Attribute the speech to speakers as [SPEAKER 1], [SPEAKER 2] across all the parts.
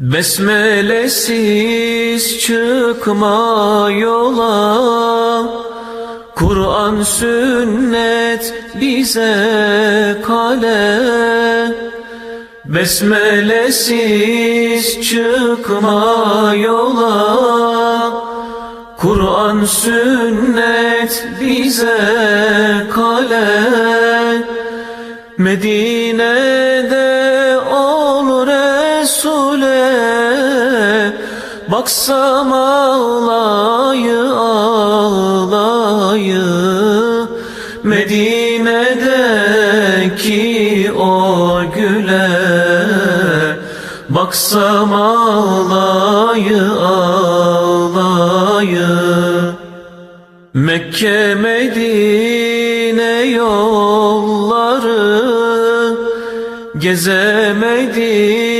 [SPEAKER 1] Besmelesiz çıkma yola. Kur'an sünnet bize kale. Besmelesiz çıkma yola. Kur'an sünnet bize kale. Medine'de Resul'e Baksam ağlayı ağlayı. Medine'deki o güle Baksam ağlayı ağlayı. Mekke Medine yolları Gezemedim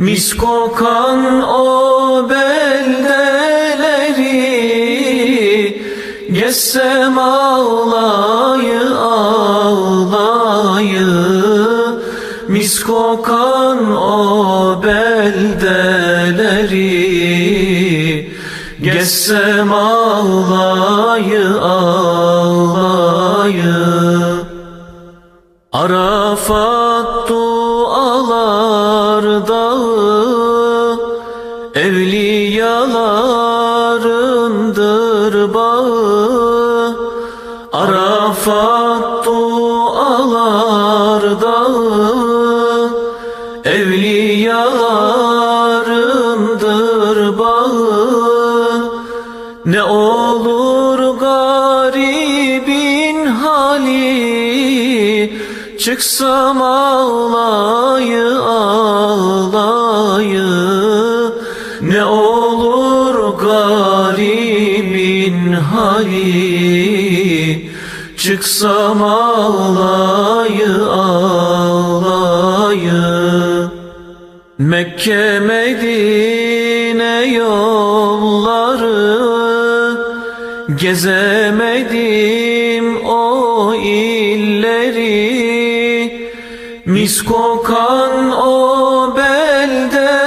[SPEAKER 1] Mis kokan o beldeleri Gezsem ağlayı ağlayı. Mis kokan o beldeleri Gezsem ağlayı ağlayı. Arafat dualar Arafat dualar dağı Evliyalarındır bağı. Ne olur garibin hali Çıksam ağlayı ağlayı. Ne olur garibin hali Çıksam ağlayı ağlayı. Mekke Medine yolları Gezemedim o illeri. Mis kokan o beldeleri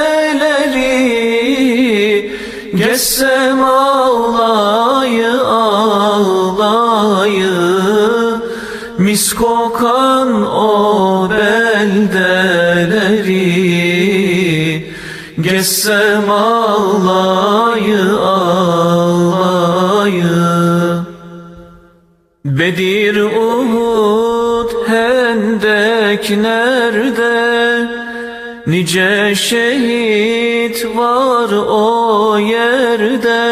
[SPEAKER 1] Gezsem ağlayı Mis kokan o beldeleri Gezsem ağlayı ağlayı Bedir, Uhud, Hendek nerede? Nice şehit var o yerde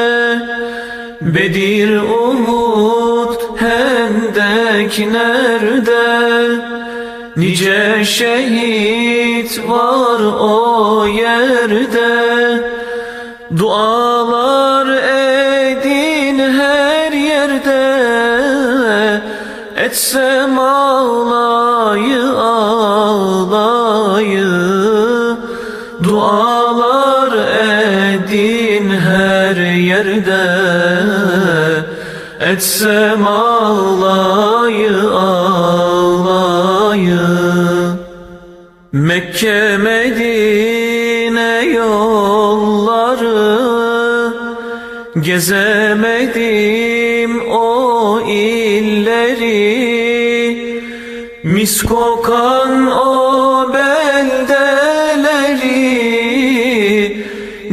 [SPEAKER 1] Bedir, Uhud, Hendek nerede? Nice şehit var o yerde. Dualar edin her yerde. Etsem ağlayı ağlayı. Dualar edin her yerde. Etsem ağlayı Mekke Medine yolları Gezemedim o illeri. Mis kokan o beldeleri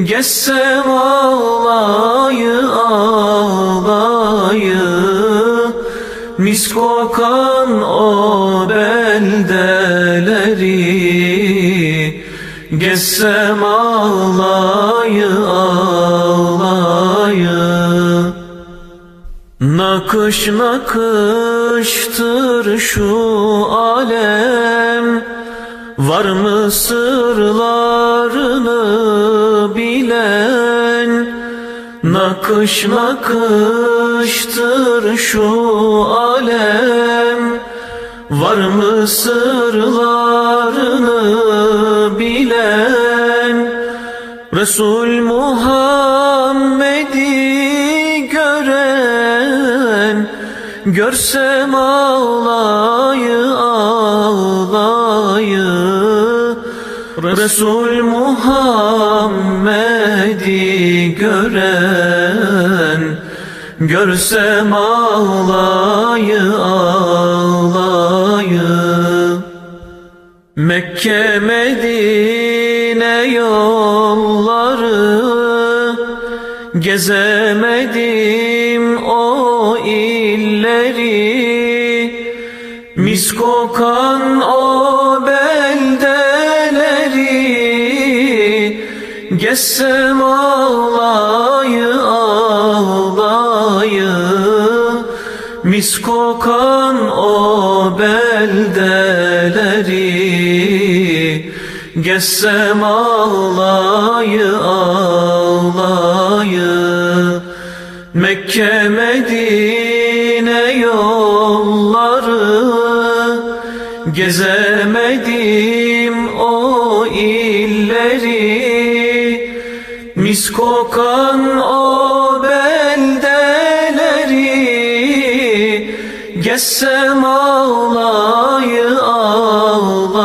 [SPEAKER 1] Gezsem ağlayı ağlayı Mis kokan o beldeleri Gezsem ağlayı ağlayı. Nakış nakıştır şu alem Var mı sırlarını bilen? Nakış nakıştır şu alem. Var mı sırlarını bilen? Resul Muhammed'i gören. Görsem ağlayı ağlayı. Resul Muhammed'i gören Görsem ağlayı ağlayı. Mekke Medine yolları Gezemedim o illeri. Mis kokan o beldeleri Gezsem ağlayı ağlayı Mis kokan o beldeleri Gezsem ağlayı ağlayı. Mekke Medine yolları Gezemedim o illeri. Mis kokan o Gezsem ağlayı ağlayı.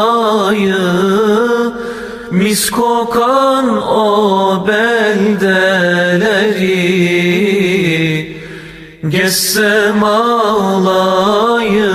[SPEAKER 1] Mis kokan o beldeleri. Gezsem ağlayı